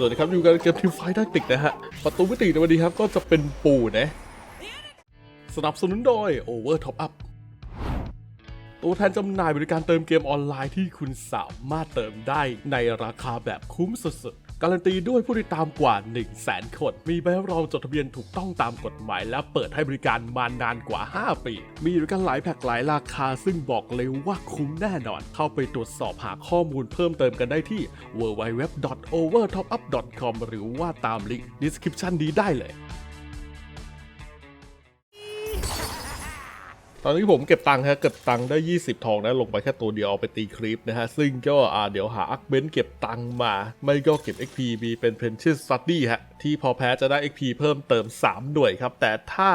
สวัสดีครับอยู่กันเกมทีมไฟท์แทคติกนะฮะ ประตูมิติในวันนี้ครับก็จะเป็นปูนะ สนับสนุนโดย Over Top Up ตัวแทนจำหน่ายบริการเติมเกมออนไลน์ที่คุณสามารถเติมได้ในราคาแบบคุ้มสุดๆ การันตีด้วยผู้ติดตามกว่า 1 0 0 0 0แสนคน มีใบรับรองจดทะเบียนถูกต้องตามกฎหมาย และเปิดให้บริการมานานกว่า 5 ปี มีบริการหลายแพ็กหลายราคา ซึ่งบอกเลยว่าคุ้มแน่นอน เข้าไปตรวจสอบหาข้อมูลเพิ่มเติมกันได้ที่ www.overtopup.com หรือว่าตามลิงก์ description นี้ได้เลย อนนี้ผมเก็บตังค์ฮะเก็บตังค์ได้ 20 ทองนะลงไปแค่ตัวเดียวเอาไปตีคลิปนะฮะ ซึ่งก็อ่าเดี๋ยวหาอักเบนเก็บตังค์มา ไม่ก็เก็บ XP มีเป็น p r e c i o u s Study ฮะ ที่พอแพ้จะได้ XP เพิ่มเติม 3 หน่วยครับ แต่ถ้า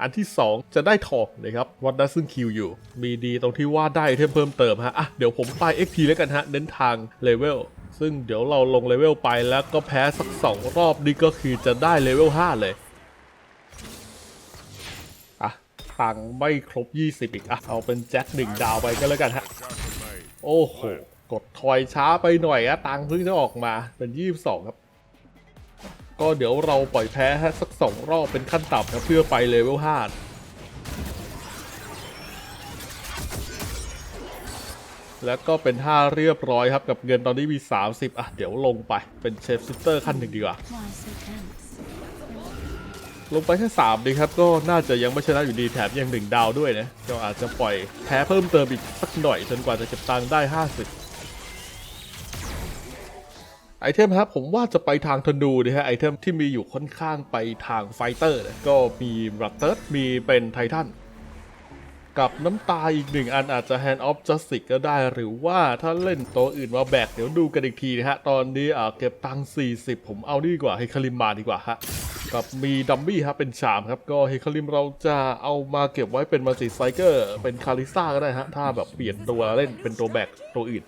อันที่ 2 จะได้ทองนะครับวัดได้ซึ่งคิวอยู่ มีดีตรงที่ว่าได้เทมเพิ่มเติมฮะอะเดี๋ยวผมไป XP แล้วกันฮะเน้นทางเลเวลซึ่งเดี๋ยวเราลงเลเวลไปแล้วก็แพ้สัก 2 รอบนี่ก็คือจะได้เลเวล5เลย อะตังไม่ครบ 20 อีกอะเอาเป็นแจ็คหนึ่งดาวไปก็แล้วกันฮะ โอ้โห กดทอยช้าไปหน่อยอะตังเพิ่งจะออกมาเป็น 22 ครับ ก็เดี๋ยวเราปล่อยแพ้ฮะสัก 2 รอบเป็นขั้นต่ำครับเพื่อไปเลเวล5แล้วก็เป็น5เรียบร้อยครับกับเงินตอนนี้มี 30 อะ เดี๋ยวลงไปเป็นเชฟซิสเตอร์ขั้นหนึ่งดีกว่า ลงไปแค่สามดีครับก็น่าจะยังไม่ชนะอยู่ดีแถมยังหนึ่งดาวด้วยนะ ก็อาจจะปล่อยแพ้เพิ่มเติมอีกสักหน่อยจนกว่าจะเก็บตังค์ได้ 50 ไอเทมครับผมว่าจะไปทางธนูนะฮะไอเทมที่มีอยู่ค่อนข้างไปทางไฟเตอร์นะก็มีรัตเตอร์มีเป็นไททันกับน้ำตาอีกหนึ่งอันอาจจะ Hand of Justice ก็ได้หรือว่าถ้าเล่นตัวอื่นมาแบกเดี๋ยวดูกันอีกทีนะฮะ ตอนนี้อ่าเก็บตังค์40 ผมเอานี่ดีกว่าให้คาริมมาดีกว่าฮะ กับมีดัมมี่ครับเป็นชามครับ ก็เฮคาริมเราจะเอามาเก็บไว้เป็นมัลติไซเกอร์ เป็นคาริซ่าก็ได้ฮะ ถ้าแบบเปลี่ยนตัวเล่นเป็นตัวแบกตัวอื่น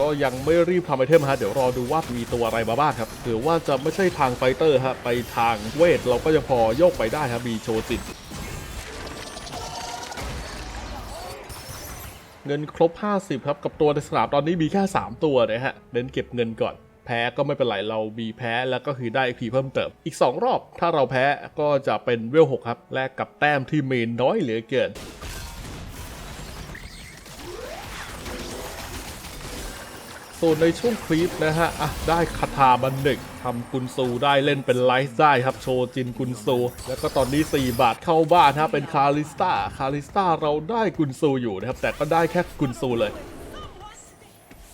ก็ยังไม่รีบทำไอเทมฮะ เดี๋ยวรอดูว่ามีตัวอะไรมาบ้างครับหรือว่าจะไม่ใช่ทางไฟเตอร์ฮะ ไปทางเวท เราก็ยังพอโยกไปได้ครับมีโชจินเงินครบ 50 ครับ กับตัวในสนามตอนนี้มีแค่ 3 ตัวนะฮะ เน้นเก็บเงินก่อน แพ้ก็ไม่เป็นไรเรามีแพ้แล้วก็คือได้ XP เพิ่มเติม อีก 2 รอบ ถ้าเราแพ้ก็จะเป็นเวล6ครับ แลกกับแต้มที่เมนน้อยเหลือเกินส่วนในช่วงคลิปนะฮะ อะ ได้คาถาบันหนึ่งทำกุนซูได้เล่นเป็นไลฟ์ได้ครับ โชจินกุนซู แล้วก็ตอนนี้ 4 บาทเข้าบ้านฮะเป็นคาริสตาคาริสตาเราได้กุนซูอยู่นะครับ แต่ก็ได้แค่กุนซูเลย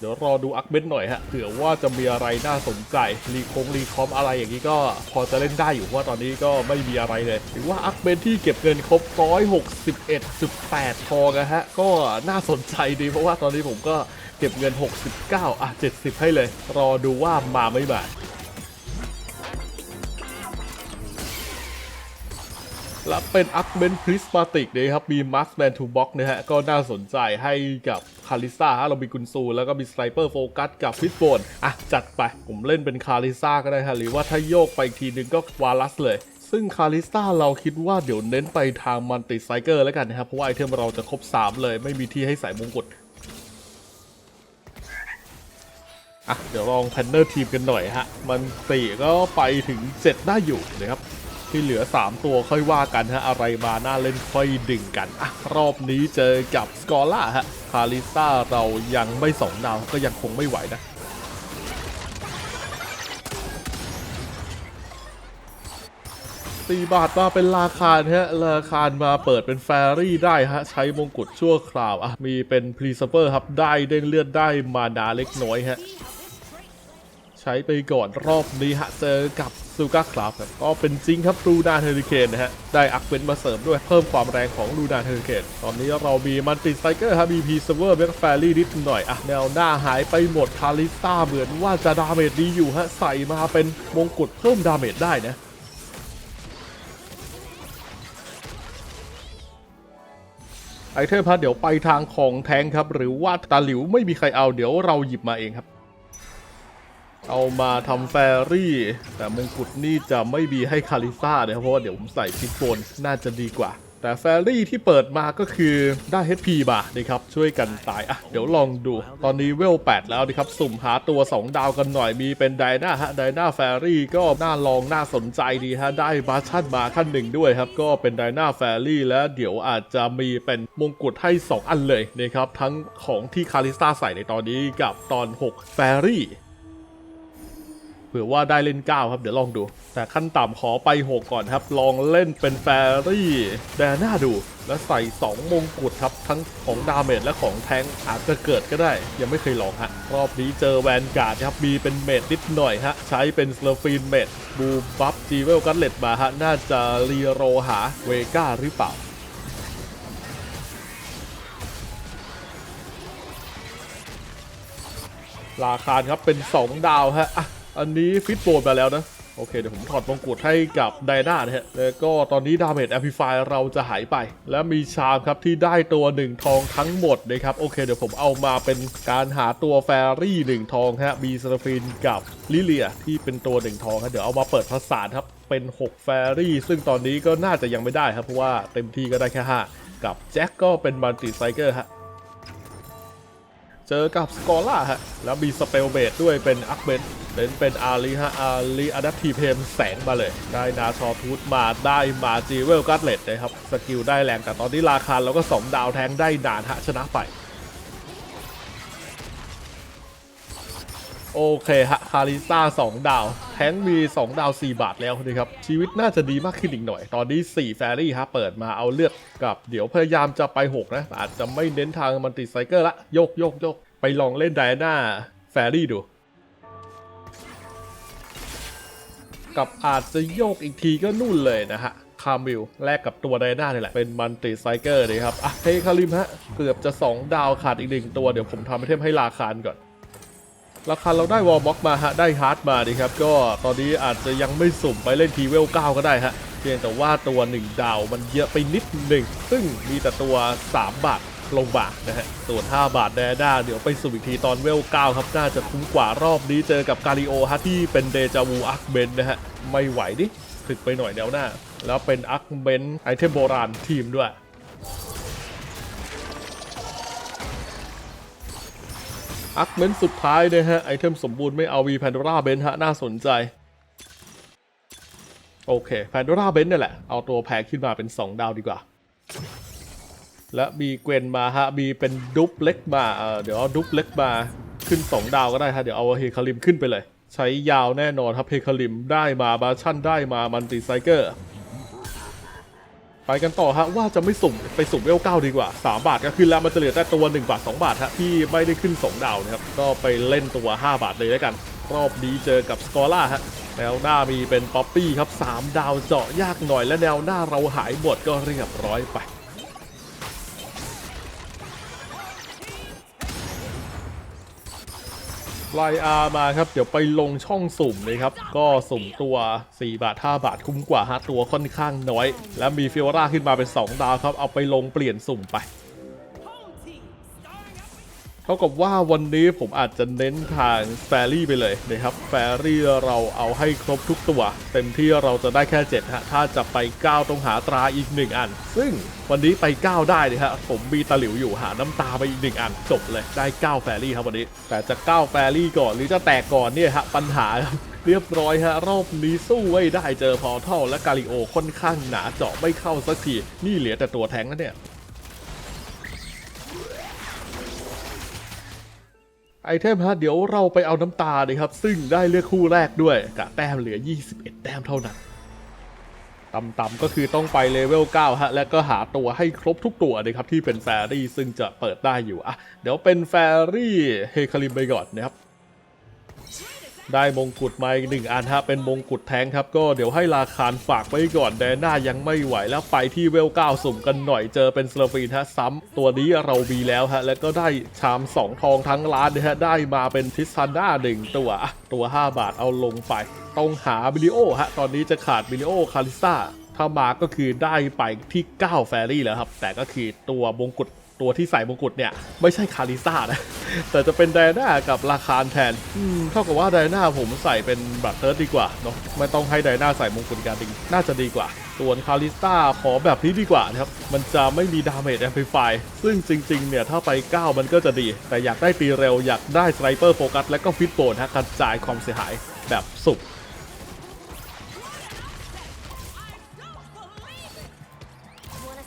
เดี๋ยวรอดูอักเบนหน่อยฮะเผื่อว่าจะมีอะไรน่าสนใจรีคงรีคอมอะไรอย่างนี้ก็พอจะเล่นได้อยู่เพราะว่าตอนนี้ก็ไม่มีอะไรเลยถือว่าอักเบนที่เก็บเงินครบ 161.8 ทองนะฮะก็น่าสนใจดีเพราะว่าตอนนี้ผมก็เก็บเงิน 69 อะ 70 ให้เลย รอดูว่ามาไม่มา และเป็นอัคเบนพริสมาติกเลยครับ มีมาร์คแมนทูบ็อกนะฮะ ก็น่าสนใจให้กับคาริซ่าฮะเรามีกุนซู แล้วก็มีสไนเปอร์โฟกัสกับฟิตโบนอะ จัดไป ผมเล่นเป็นคาริซ่าก็ได้ฮะ หรือว่าถ้าโยกไปอีกทีนึงก็วาลัสเลยซึ่งคาริซ่าเราคิดว่าเดี๋ยวเน้นไปทางมันติไซเกอร์แล้วกันนะครับ เพราะว่าไอเทมเราจะครบ 3 เลยไม่มีที่ให้ใส่มงกุฎอะเดี๋ยวลองแพนเนอร์ทีมกันหน่อยฮะ มันตีก็ไปถึง 7 ได้อยู่นะครับ ที่เหลือ 3 ตัวค่อยว่ากันฮะอะไรมาน่าเล่นค่อยดึงกันอะรอบนี้เจอกับสกอล่าฮะคาริซ่าเรายังไม่สองดาวก็ยังคงไม่ไหวนะสี่บาทมาเป็นราคาฮะราคามาเปิดเป็นแฟรี่ได้ฮะ ใช้มงกุฎชั่วคราวอะมีเป็นพรีเซเปอร์ครับได้เด้งเลือดได้มานาเล็กน้อยฮะ ใช้ไปก่อนรอบนี้ฮะเจอกับซูก้าคลาฟครับก็เป็นจริงครับลูนาเฮอริเคนนะฮะได้อักเวนมาเสริมด้วยเพิ่มความแรงของลูนาเฮอริเคนตอนนี้เรามีมันติไซเกอร์ครับมีพีเซเวอร์แบ็กแฟรี่นิดหน่อยอะแนวหน้าหายไปหมดคาริต้าเหมือนว่าจะดาเมจดีอยู่ฮะใส่มาเป็นมงกุฎเพิ่มดาเมจได้นะไอเทมพัดเดี๋ยวไปทางของแทงครับ หรือว่าตาหลิวไม่มีใครเอาเดี๋ยวเราหยิบมาเองครับ เอามาทำแฟรี่ แต่มงกุฎนี่จะไม่มีให้คาริซ่านะครับเพราะว่าเดี๋ยวผมใส่พิทโฟนน่าจะดีกว่า แต่แฟรี่ที่เปิดมาก็คือได้ HP มานะครับ ช่วยกันตายอะเดี๋ยวลองดู ตอนนี้เวล 8 แล้วนะครับ สุ่มหาตัว 2 ดาวกันหน่อยมีเป็นไดนาฮะไดนาแฟรี่ก็น่าลองน่าสนใจดีฮะได้บัชชั่นมาขั้นหนึ่งด้วยครับ ก็เป็นไดนาแฟรี่แล้วเดี๋ยวอาจจะมีเป็นมงกุฎให้ 2 อันเลยนะครับทั้งของที่คาริสตาใส่ในตอนนี้กับตอน 6 แฟรี่ เผื่อว่าได้เล่น 9 ครับ เดี๋ยวลองดู แต่ขั้นต่ำขอไป 6 ก่อนครับ ลองเล่นเป็นแฟรี่แดน่าดู แล้วใส่ 2 มงกุฎครับ ทั้งของดาเมจและของแทงอาจจะเกิดก็ได้ ยังไม่เคยลองฮะ รอบนี้เจอแวนการ์ดครับ มีเป็นเมดนิดหน่อยฮะ ใช้เป็นสเลฟีนเมดบูบัฟจีเวลกันเลตมาฮะ น่าจะรีโรหาเวก้าหรือเปล่าราคาครับเป็น 2 ดาวฮะ อันนี้ฟิตโบนมาแล้วนะ โอเค เดี๋ยวผมถอดมงกุฎให้กับไดนานะฮะ แล้วก็ตอนนี้ดาเมจแอมพลิฟายเราจะหายไป และมีชามครับที่ได้ตัว 1 ทองทั้งหมดนะครับ โอเค เดี๋ยวผมเอามาเป็นการหาตัวแฟรี่ 1 ทองฮะมีสตาฟินกับลิเลียที่เป็นตัว 1 ทองครับเดี๋ยวเอามาเปิดผสานครับเป็น 6 แฟรี่ ซึ่งตอนนี้ก็น่าจะยังไม่ได้ครับเพราะว่าเต็มที่ก็ได้แค่5กับแจ็คก็เป็นมัลติไซเกอร์ฮะ เจอกับสกอล่าฮะ แล้วมีสเปลเบดด้วยเป็นอักเบนเป็นเป็นอาลีฮะอาลีอะดัพทีเพมแสงมาเลย ได้นาชอทูตมาได้มาจีเวลกัตเลตนะครับ สกิลได้แรงแต่ตอนนี้ราคาเราก็สองดาวแทงได้นานฮะชนะไปโอเคฮะคาริซ่า2ดาว ทงมี 2 ดาว 4 บาทแล้วนะครับ ชีวิตน่าจะดีมากขึ้นอีกหน่อย ตอนนี้ 4 แฟรี่ฮะเปิดมาเอาเลือกกับ เดี๋ยวพยายามจะไป 6 นะ อาจจะไม่เน้นทางมันติไซเกอร์ละ โยกโยกโยกไปลองเล่นไดอาน่าแฟรี่ดู กับอาจจะโยกอีกทีก็นู่นเลยนะฮะคาร์มิลแลกกับตัวไดอาน่านี่แหละ เป็นมันติไซเกอร์เลยครับอะเฮคาริมฮะ เกือบจะ 2 ดาวขาดอีกหนึ่งตัวเดี๋ยวผมทำให้เทมให้ราคานก่อน ราคาเราได้วอลบ็อกมาฮะได้ฮาร์ดมาดีครับ ก็ตอนนี้อาจจะยังไม่สุ่มไปเล่นทีเวล 9 ก็ได้ฮะเพียงแต่ว่าตัว 1 ดาวมันเยอะไปนิดหนึ่ง ซึ่งมีแต่ตัว 3 บาทลงบาทนะฮะส่วน5บาทแดด้าเดี๋ยวไปสุ่มอีกทีตอนเวล 9 ครับ น่าจะคุ้มกว่ารอบนี้เจอกับกาลิโอฮะที่เป็นเดจาวูอักเบนนะฮะไม่ไหวดิถึกไปหน่อยแนวหน้า แล้วเป็นอักเบนไอเทมโบราณทีมด้วย อักเมนสุดท้ายนะฮะ ไอเทมสมบูรณ์ไม่เอาวีแพนดราเบนฮะ น่าสนใจ โอเคแพนดราเบนนี่แหละ เอาตัวแพงขึ้นมาเป็น 2 ดาวดีกว่า และมีเกวนมาฮะ มีเป็นดุปเล็กมาเเดี๋ยวเอาดุปเล็กมาขึ้น 2 ดาวก็ได้ฮะ เดี๋ยวเอาเฮคาริมขึ้นไปเลย ใช้ยาวแน่นอนครับเฮคาริมได้มาบาชั่นได้มามันติไซเกอร์ ไปกันต่อฮะว่าจะไม่สุ่มไปสุ่มเวลเก้าดีกว่า 3 บาทก็ขึ้นแล้วมันจะเหลือแต่ตัว 1 บาท 2 บาทฮะที่ไม่ได้ขึ้น 2 ดาวนะครับก็ไปเล่นตัว 5 บาทเลยแล้วกัน รอบนี้เจอกับสกอร่าฮะแนวหน้ามีเป็นป๊อปปี้ครับ 3 ดาวเจาะยากหน่อยและแนวหน้าเราหายหมดก็เรียบร้อยไป ไลอาร์มาครับ เดี๋ยวไปลงช่องสุ่มเลยครับ ก็สุ่มตัว 4 บาท 5 บาทคุ้มกว่าฮะตัวค่อนข้างน้อย และมีฟิโอราขึ้นมาเป็น 2 ดาวครับ เอาไปลงเปลี่ยนสุ่มไป ท่ากับว่าวันนี้ผมอาจจะเน้นทางแฟรี่ไปเลยนะครับแฟรี่เราเอาให้ครบทุกตัว เต็มที่เราจะได้แค่7ฮะถ้าจะไป 9 ต้องหาตราอีก 1 อัน ซึ่งวันนี้ไป 9 ได้นะฮะผมมีตะหลิวอยู่หาน้ำตาไปอีก 1 อัน จบเลยได้ 9 แฟรี่ครับวันนี้ แต่จะ 9 แฟรี่ก่อนหรือจะแตกก่อนเนี่ยฮะปัญหาครับเรียบร้อยฮะ รอบนี้สู้ไม่ได้เจอพอเท่าและกาลิโอค่อนข้างหนาเจาะไม่เข้าสักที นี่เหลือแต่ตัวแทงแล้วเนี่ย ไอเทมฮะเดี๋ยวเราไปเอาน้ำตาเลยครับ ซึ่งได้เลือกคู่แรกด้วยกะแต้มเหลือ 21 แต้มเท่านั้นต่ำๆก็คือต้องไปเลเวล 9 ฮะ และก็หาตัวให้ครบทุกตัวนะครับ ที่เป็นแฟรี่ซึ่งจะเปิดได้อยู่อะเดี๋ยวเป็นแฟรี่เฮคาริมไปก่อนนะครับ ได้มงกุฎมาอีกหนึ่งอันฮะเป็นมงกุฎแทงครับ ก็เดี๋ยวให้ราคารฝากไว้ก่อนแดนหน้ายังไม่ไหวแล้วไปที่เวล9สุ่มกันหน่อยเจอเป็นสลฟีนฮะซ้ำตัวนี้เรามีแล้วฮะแล้วก็ได้ชาม 2 ทองทั้งร้านนะฮะได้มาเป็นทิสซันด้าหนึ่งตัวตัว 5 บาทเอาลงไป ต้องหาบิลิโอฮะตอนนี้จะขาดบิลิโอคาริซ่าถ้ามาก็คือได้ไปที่ 9 แฟรี่แล้วครับ แต่ก็คือตัวมงกุฎ ตัวที่ใส่มงกุฎเนี่ย ไม่ใช่คาริซ่านะ แต่จะเป็นไดอาน่ากับราคารแทนอืมเท่ากับว่าไดอาน่าผมใส่เป็นบัตเตอร์ดีกว่าเนาะไม่ต้องให้ไดอาน่าใส่มงกุฎการดิงน่าจะดีกว่าส่วนคาริสตาขอแบบนี้ดีกว่านะครับ มันจะไม่มีดาเมจแอมพลิฟายซึ่งจริง ๆ เนี่ย ถ้าไป 9 มันก็จะดี แต่อยากได้ตีเร็วอยากได้สไ i เปอร์โฟกัสและก็ฟิตโบนฮะกระจายความเสียหายแบบสุก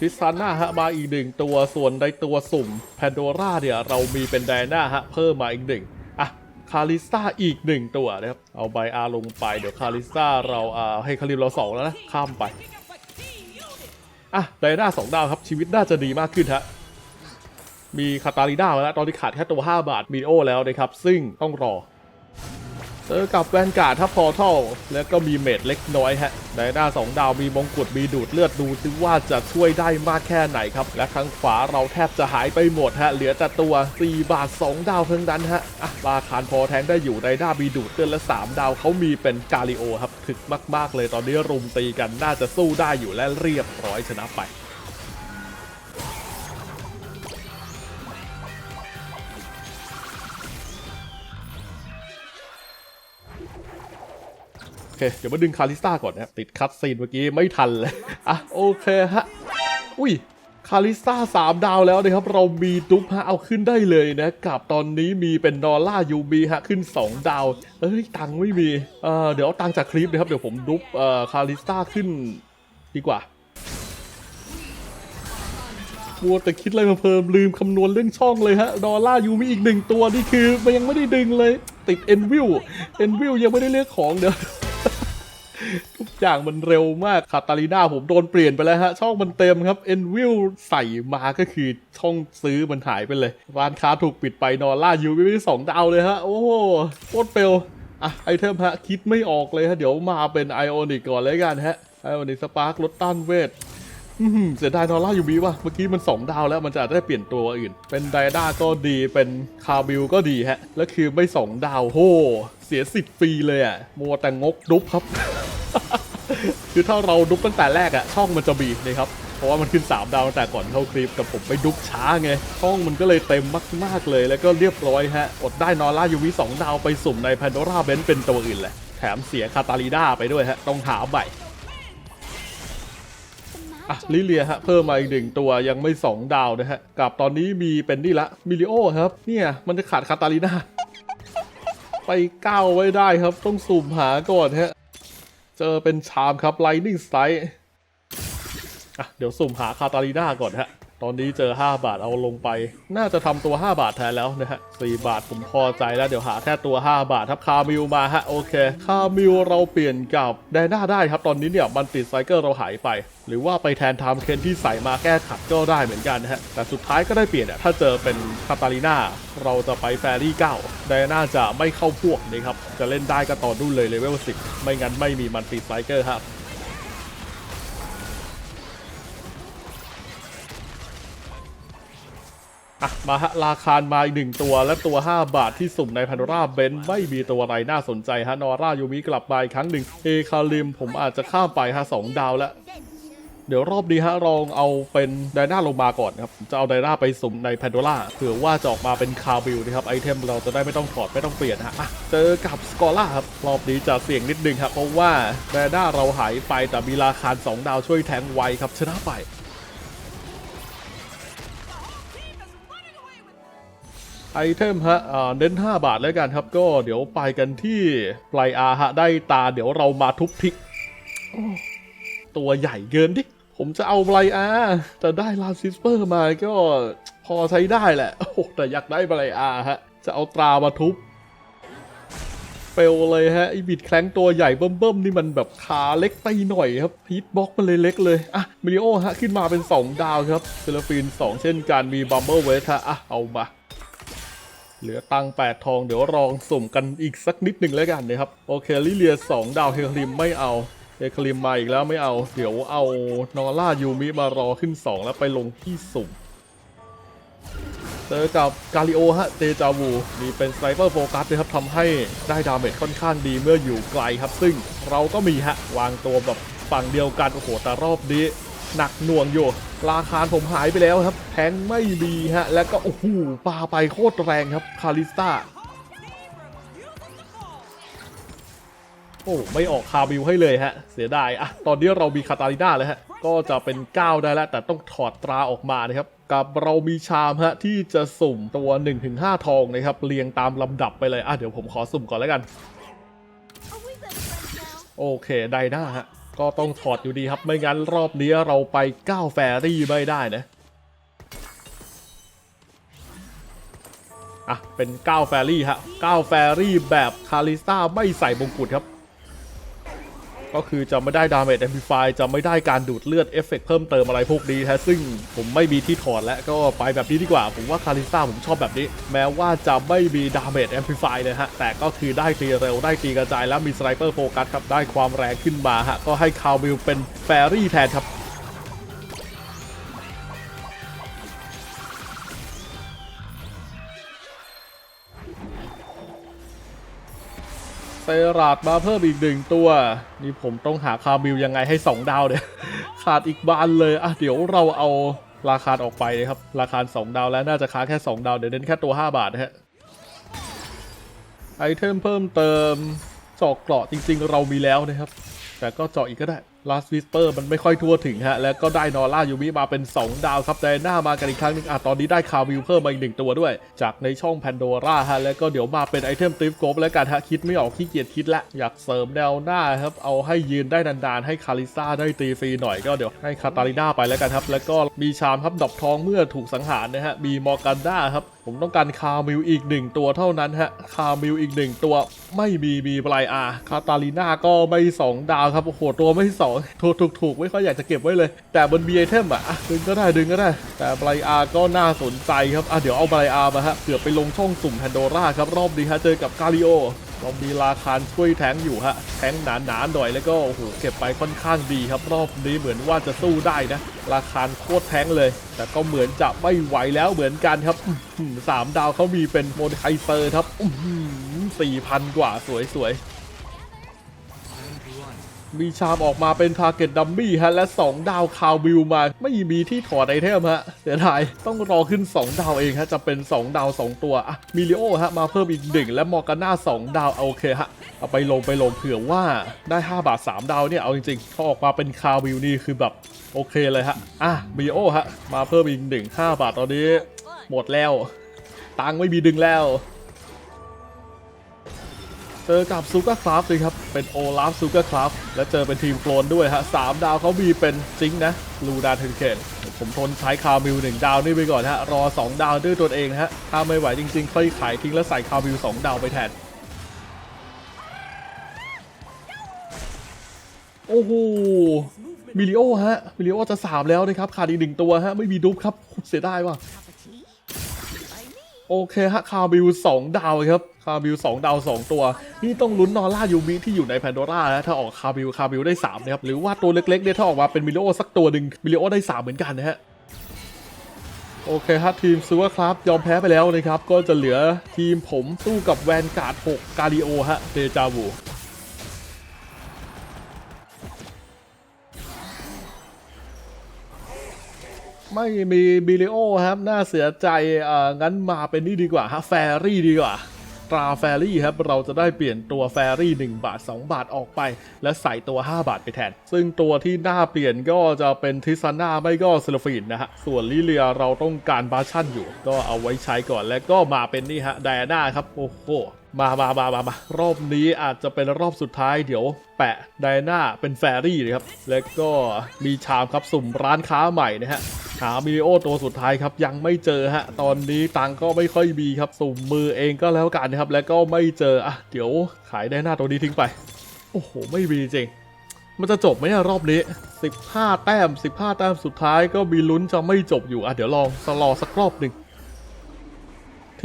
ทิสซาน่าฮะมาอีกหนึ่งตัวส่วนในตัวสุ่มแพนโดราเนี่ยเรามีเป็นไดนาฮะเพิ่มมาอีกหนึ่งอะคาริสตาอีกหนึ่งตัวนะครับเอาใบอาลงไปเดี๋ยวคาริสตาเราอ่าให้คาริมเราสองแล้วนะข้ามไปอะไดนาสองดาวครับชีวิตน่าจะดีมากขึ้นฮะมีคาตาลิน่าแล้วตอนนี้ขาดแค่ตัว 5 บาทมีโอแล้วนะครับซึ่งต้องรอ เจอกับแวนการ์ดทัพพอทัลแล้วก็มีเมดเล็กน้อยฮะไดนาสองดาวมีมงกุฎมีดูดเลือดดูซิว่าจะช่วยได้มากแค่ไหนครับ และข้างขวาเราแทบจะหายไปหมดฮะ เหลือแต่ตัว 4 บาท 2 ดาวเพิ่งนั้นฮะอะราคาพอแทงได้อยู่ไดนามีดูดเลือดและ 3 ดาวเขามีเป็นกาลิโอครับถึกมาก ๆ เลยตอนนี้รุมตีกันน่าจะสู้ได้อยู่และเรียบร้อยชนะไป เคเดี๋ยวมาดึงคาริสตาก่อนนะครับติดคัตซีนเมื่อกี้ไม่ทันเลย อะ โอเคฮะ อุ้ยคาริสตาสามดาวแล้วนะครับ เรามีดุ๊บฮะเอาขึ้นได้เลยนะกับตอนนี้มีเป็นดอลล่ายูบีฮะขึ้น 2 ดาว เอ้ย ตังไม่มีเอ่อเดี๋ยวเอาตังจากคลิปนะครับ เดี๋ยวผมดุ๊บเอ่อคาริสตาขึ้นดีกว่ามัวแต่คิดอะไรมาเพิ่มลืมคำนวณเรื่องช่องเลยฮะดอลลาร์ยูมีอีกหนึ่งตัวนี่คือมันยังไม่ได้ดึงเลย ติดเอ็นวิวเอ็นวิวยังไม่ได้เลือกของเดี๋ยว ทุกอย่างมันเร็วมากคาตาลีนาผมโดนเปลี่ยนไปแล้วฮะ ช่องมันเต็มครับเอ็นวิวใส่มาก็คือช่องซื้อมันหายไปเลย ร้านค้าถูกปิดไปดอลลาร์ยูไม่ได้สองดาวเลยฮะ โอ้โหโคตรเปลวอะไอเทมฮะ คิดไม่ออกเลยฮะ เดี๋ยวมาเป็นไอออนิกก่อนเลยกันฮะไอออนิกสปาร์คลดต้านเวทเสียดายนอร่าอยู่บีว่ะ เมื่อกี้มัน 2 ดาวแล้วมันจะได้เปลี่ยนตัวอื่น เป็นไดด้าก็ดีเป็นคาบิลก็ดีฮะ แล้วคือไม่ 2 ดาวโห สียสิบฟรีเลยอะมัวแต่งกดุ๊บครับ คือถ้าเราดุ๊บตั้งแต่แรกอะช่องมันจะบีบเลยครับเพราะว่ามันขึ้น 3 ดาวตั้งแต่ก่อนเข้าคลิปกับผมไปดุ๊บช้าไงช่องมันก็เลยเต็มมากๆเลย แล้วก็เรียบร้อยฮะอดได้นอร่ายูวีสองดาวไปสุ่มในแพนโดราเบนเป็นตัวอื่นแหละแถมเสียคาตาลีด้าไปด้วยฮะต้องหาใหม่อะลิเลียฮะเพิ่มมาอีกหนึ่งตัวยังไม่ 2 ดาวนะฮะกับตอนนี้มีเป็นนี่ละมิลิโอครับเนี่ยมันจะขาดคาตาลีนา ไปก้าวไว้ได้ครับ ต้องสุ่มหาก่อนฮะ เจอเป็นชามครับไลนิ่งไซด์อะเดี๋ยวสุ่มหาคาตาลีนาก่อนฮะ ตอนนี้เจอ 5 บาทเอาลงไป น่าจะทำตัว 5 บาทแทนแล้วนะฮะ4บาทผมพอใจแล้วเดี๋ยวหาแค่ตัว 5 บาทครับคามิวมาฮะโอเคคามิวเราเปลี่ยนกับแดน่าได้ครับตอนนี้เนี่ยมันติดไซเคิลเราหายไป หรือว่าไปแทนไทม์เคนที่ใส่มาแก้ขัดก็ได้เหมือนกันนะฮะแต่สุดท้ายก็ได้เปลี่ยนอะถ้าเจอเป็นคาตาลีนาเราจะไปแฟรี่9ไดน่าจะไม่เข้าพวกนะครับจะเล่นได้ก็ต่อนู่นเลยเลเวล10ไม่งั้นไม่มีมันติดไซเคิลครับ อะมาฮะราคามาอีกหนึ่งตัวและตัว 5 บาทที่สุ่มในพันโดราเบนไม่มีตัวอะไรน่าสนใจฮะนอร่ายูมิกลับมาอีกครั้งหนึ่งเอคาริมผมอาจจะข้ามไปฮะสองดาวแล้ว เดี๋ยวรอบนี้ฮะลองเอาเป็นไดนาลงมาก่อนครับจะเอาไดนาไปสุ่มในแพนโดล่าเผื่อว่าจะออกมาเป็นคาบิลนะครับไอเทมเราจะได้ไม่ต้องถอดไม่ต้องเปลี่ยนฮะอะเจอกับสกอร่าครับรอบนี้จะเสี่ยงนิดนึงครับเพราะว่าไดนาเราหายไปแต่มีราคา2ดาวช่วยแทงไวครับชนะไป ไอเทมฮะอ่าเน้น 5 บาทแล้วกันครับ ก็เดี๋ยวไปกันที่ปลายอาฮะ ได้ตาเดี๋ยวเรามาทุบทิกโอ้ตัวใหญ่เกินดิ ผมจะเอาปลายอาแต่ได้ลาซิสเปอร์มาก็พอใช้ได้แหละ โอ้โหแต่อยากได้ปลายอาฮะ จะเอาตรามาทุบเปลวเลยฮะไอบิดแคลงตัวใหญ่เบิ่มๆนี่มันแบบขาเล็กไปหน่อยครับฮีทบ็อกมันเลยเล็กเลย อะมิลิโอฮะ ขึ้นมาเป็น 2 ดาวครับเซลฟิน 2 เช่นกันมีบัมเบิลเวทฮะอะเอามา เหลือตังค์8ทองเดี๋ยวลองสุ่มกันอีกสักนิดหนึ่งแล้วกันนะครับ โอเคลิเลีย2ดาวเฮคลิมไม่เอาเฮคลิมมาอีกแล้วไม่เอา เดี๋ยวเอานอร่ายูมิมารอขึ้น 2 แล้วไปลงที่สุ่มเจอกับกาลิโอฮะเดจาวูมีเป็นสไนเปอร์โฟกัสนะครับทำให้ได้ดาเมจค่อนข้างดีเมื่ออยู่ไกลครับ ซึ่งเราก็มีฮะวางตัวแบบฝั่งเดียวกันโอ้โหแต่รอบนี้ หนักหน่วงอยู่ราคาผมหายไปแล้วครับ แทงไม่มีฮะ แล้วก็โอ้โหปาไปโคตรแรงครับคาริสตาโอ้ไม่ออกคาบิวให้เลยฮะ เสียดายอะตอนนี้เรามีคาตาลิน่าแล้วฮะ ก็จะเป็น 9 ได้แล้ว แต่ต้องถอดตราออกมานะครับ กับเรามีชามฮะ ที่จะสุ่มตัว 1-5 ทองนะครับ เรียงตามลำดับไปเลยอะเดี๋ยวผมขอสุ่มก่อนแล้วกัน โอเค ไดหน้าฮะ ก็ต้องถอดอยู่ดีครับ ไม่งั้นรอบนี้เราไป9แฟรี่ไม่ได้นะอะเป็น9แฟรี่ฮะ9แฟรี่แบบคาริสตาไม่ใส่มงกุฎครับ ก็คือจะไม่ได้ดาเมจแอมพลิฟายจะไม่ได้การดูดเลือดเอฟเฟกต์เพิ่มเติมอะไรพวกนี้ฮะซึ่งผมไม่มีที่ถอดแล้วก็ไปแบบนี้ดีกว่า ผมว่าคาริซ่าผมชอบแบบนี้ แม้ว่าจะไม่มีดาเมจแอมพลิฟายเลยฮะ แต่ก็คือได้ตีเร็วได้ตีกระจายแล้วมีสไนเปอร์โฟกัสครับ ได้ความแรงขึ้นมาฮะ ก็ให้คาววิลเป็นแฟรี่แทนครับ เซราดมาเพิ่มอีกหนึ่งตัว นี่ผมต้องหาคาบิลยังไงให้ 2 ดาวเนี่ยขาดอีกบานเลยอะเดี๋ยวเราเอาราคาออกไปนะครับ ราคา 2 ดาวแล้วน่าจะค้าแค่ 2 ดาวเดี๋ยวเน้นแค่ตัว 5 บาทนะฮะไอเทมเพิ่มเติมเจาะเกราะจริงๆ เรามีแล้วนะครับ แต่ก็เจาะอีกก็ได้ Last Whisper มันไม่ค่อยทั่วถึงฮะ แล้วก็ได้นอร่ายูมิมาเป็น 2 ดาวครับแต่หน้ามากันอีกครั้งหนึงอะตอนนี้ได้คาวิวเพิ่มมาอีกหนึ่งตัวด้วย จากในช่องแพนโดร่าฮะ แล้วก็เดี๋ยวมาเป็นไอเทมติฟโกบแล้วกันฮะ คิดไม่ออกขี้เกียจคิดละ อยากเสริมแนวหน้าครับ เอาให้ยืนได้นานๆ ให้คาริซ่าได้ตีฟรีหน่อยก็เดี๋ยวให้คาตาลิน่าไปแล้วกันครับ แล้วก็มีชามครับดอกทองเมื่อถูกสังหารนะฮะมีมอร์กันด้าครับ ผมต้องการคาร์มิวอีกหนึ่งตัวเท่านั้นฮะ คาร์มิวอีกหนึ่งตัวไม่มีมีไบรอาคาตาลีน่าก็ไม่สองดาวครับ โอ้โห ตัวไม่สองถูกถูกถูกไม่ค่อยอยากจะเก็บไว้เลย แต่บนมีไอเทมอะอะดึงก็ได้ดึงก็ได้ แต่ไบรอาก็น่าสนใจครับอะเดี๋ยวเอาไบรอามาฮะเผื่อไปลงช่องสุ่มแพนโดร่าครับ รอบนี้ฮะเจอกับกาลิโอ เรามีราคาช่วยแทงอยู่ฮะ แทงหนาๆหน่อยแล้วก็โอ้โหเก็บไปค่อนข้างดีครับ รอบนี้เหมือนว่าจะสู้ได้นะราคาโคตรแทงเลย แต่ก็เหมือนจะไม่ไหวแล้วเหมือนกันครับอือสามดาวเขามีเป็นโมนไฮเซอร์ครับสี่พันกว่าสวยๆ มีชามออกมาเป็นทาร์เก็ตดัมมี่ฮะ และ 2 ดาวคาวบิลมา ไม่มีที่ถอดไอเทมฮะ เสียดาย ต้องรอขึ้น 2 ดาวเองฮะ จะเป็น 2 ดาว 2 ตัวอะมิลิโอฮะ มาเพิ่มอีกหนึ่งและมอร์กาน่า 2 ดาว โอเคฮะ เอาไปลงไปลงเผื่อว่าได้ 5 บาท 3 ดาวเนี่ย เอาจริงๆเขาออกมาเป็นคาวบิลนี่คือแบบโอเคเลยฮะ อะมิลิโอฮะ มาเพิ่มอีกหนึ่ง5บาทตอนนี้ หมดแล้ว ตังไม่มีดึงแล้ว เจอกับซูเปอร์คราฟเลยครับเป็นโอลาฟซูเปอร์คราฟและเจอเป็นทีมโคลนด้วยฮะสามดาวเขามีเป็นจิงนะลูดาเทนเคนผมทนใช้คาร์มิวหนึ่งดาวนี่ไปก่อนฮะรอ 2 ดาวด้วยตัวเองฮะถ้าไม่ไหวจริงๆ ค่อยขายทิ้งแล้วใส่คาร์มิว2 ดาวไปแทนโอ้โหมิลิโอฮะมิลิโอจะ3แล้วนะครับขาดอีกหนึ่งตัวฮะไม่มีดุ๊บครับเสียดายว่ะ โอเคฮะคาบิล2ดาวครับคาบิล2ดาวสองตัว นี่ต้องลุ้นนอร่ายูมิที่อยู่ในแพนโดร่านะถ้าออกคาบิลคาบิลได้3นะครับหรือว่าตัวเล็กๆเนี่ยถ้าออกมาเป็นมิลิโอสักตัวหนึ่งมิลิโอได้ 3 เหมือนกันนะฮะโอเคฮะทีมซูเปอร์คราฟยอมแพ้ไปแล้วนะครับ ก็จะเหลือทีมผมสู้กับแวนการ์ด6กาลิโอฮะเดจาวู ไม่มีบิลิโอครับ น่าเสียใจเอ่องั้นมาเป็นนี่ดีกว่าฮะแฟรี่ดีกว่าตราแฟรี่ครับเราจะได้เปลี่ยนตัวแฟรี่ 1 บาท 2 บาทออกไป และใส่ตัว 5 บาทไปแทน ซึ่งตัวที่น่าเปลี่ยนก็จะเป็นทิซาน่าไม่ก็เซลฟินนะฮะ ส่วนลิเลียเราต้องการบาชั่นอยู่ ก็เอาไว้ใช้ก่อนแล้วก็มาเป็นนี่ฮะไดอาน่าครับ โอ้โหมามามามามารอบนี้อาจจะเป็นรอบสุดท้ายเดี๋ยว แปะไดอาน่าเป็นแฟรี่เลยครับแล้วก็มีชามครับสุ่มร้านค้าใหม่นะฮะ หามิลิโอตัวสุดท้ายครับยังไม่เจอฮะตอนนี้ตังก็ไม่ค่อยมีครับสุ่มมือเองก็แล้วกันนะครับ แล้วก็ไม่เจออะเดี๋ยวขายได้หน้าตัวนี้ทิ้งไป โอ้โห ไม่มีจริง มันจะจบไหมอะรอบนี้ 15 แต้ม 15 แต้มสุดท้ายก็มีลุ้นจะไม่จบอยู่อะเดี๋ยวลองสลอสักรอบหนึ่ง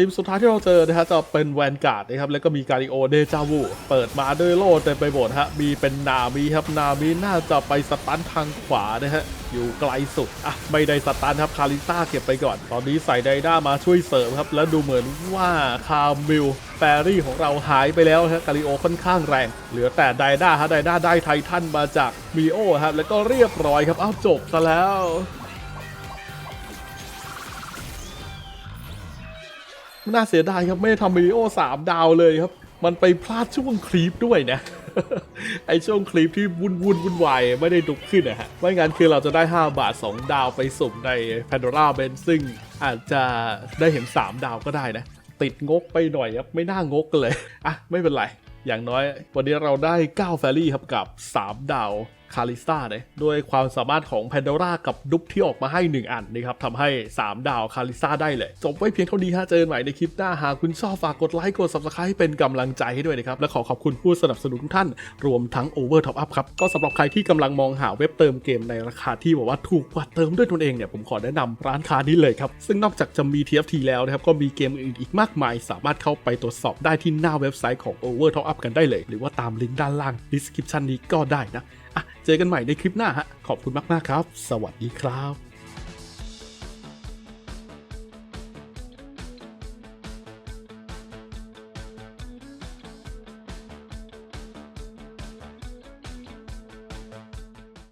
ทีมสุดท้ายที่เราเจอนะฮะจะเป็นแวนการ์ดนะครับแล้วก็มีการิโอเดจาวูเปิดมาด้วยโล่เต็มไปหมดฮะมีเป็นนามีครับนามีน่าจะไปสตันทางขวานะฮะอยู่ไกลสุดอะไม่ได้สตันครับคาริต้าเก็บไปก่อน ตอนนี้ใส่ไดด้ามาช่วยเสริมครับแล้วดูเหมือนว่าคาร์มิลแฟรี่ของเราหายไปแล้วฮะกาลิโอค่อนข้างแรง เหลือแต่ไดด้าฮะไดด้าได้ไททันมาจากมีโอครับแล้วก็เรียบร้อยครับอ้าวจบซะแล้ว น่าเสียดายครับไม่ได้ทำวิดีโอ3ดาวเลยครับ มันไปพลาดช่วงคลิปด้วยนะ ไอช่วงคลิปที่วุ่นวุ่นวุ่นวายไม่ได้ดุกขึ้นนะฮะไม่งั้นคือเราจะได้ 5 บาท 2 ดาวไปสุ่มใน Pandora b e n ซึ่งอาจจะได้เห็น 3 ดาวก็ได้นะ ติดงกไปหน่อยครับไม่น่างกเลยอะไม่เป็นไรอย่างน้อย วันนี้เราได้9แฟรี่ครับกับ 3 ดาว คาริสตาเนี่ยด้วยความสามารถของแพนด o รากับดุ๊บที่ออกมาให้ 1 อันนะครับทำให้ 3 ดาวคาริสตาได้เลย จบไว้เพียงเท่านี้ฮะเจอกันใหม่ในคลิปหน้าหากคุณชอบฝากกดไลค์กด subscribe เป็นกำลังใจให้ด้วยนะครับ และขอขอบคุณผู้สนับสนุนทุกท่าน รวมทั้ง Over Top Up ครับ ก็สำหรับใครที่กำลังมองหาเว็บเติมเกมในราคาที่บอกว่าถูกกว่าเติมด้วยตนเองเนี่ยผมขอแนะนำร้านค้านี้เลยครับซึ่งนอกจากจะมี TFT แล้วนะครับก็มีเกมอื่นอีกมากมาย สามารถเข้าไปตรวจสอบได้ที่หน้าเว็บไซต์ของ Over Top Up กันได้เลย หรือว่าตามลิงก์ด้านล่าง description นี้ก็ได้นะ เจอกันใหม่ในคลิปหน้าฮะ ขอบคุณมากๆครับ สวัสดีครับ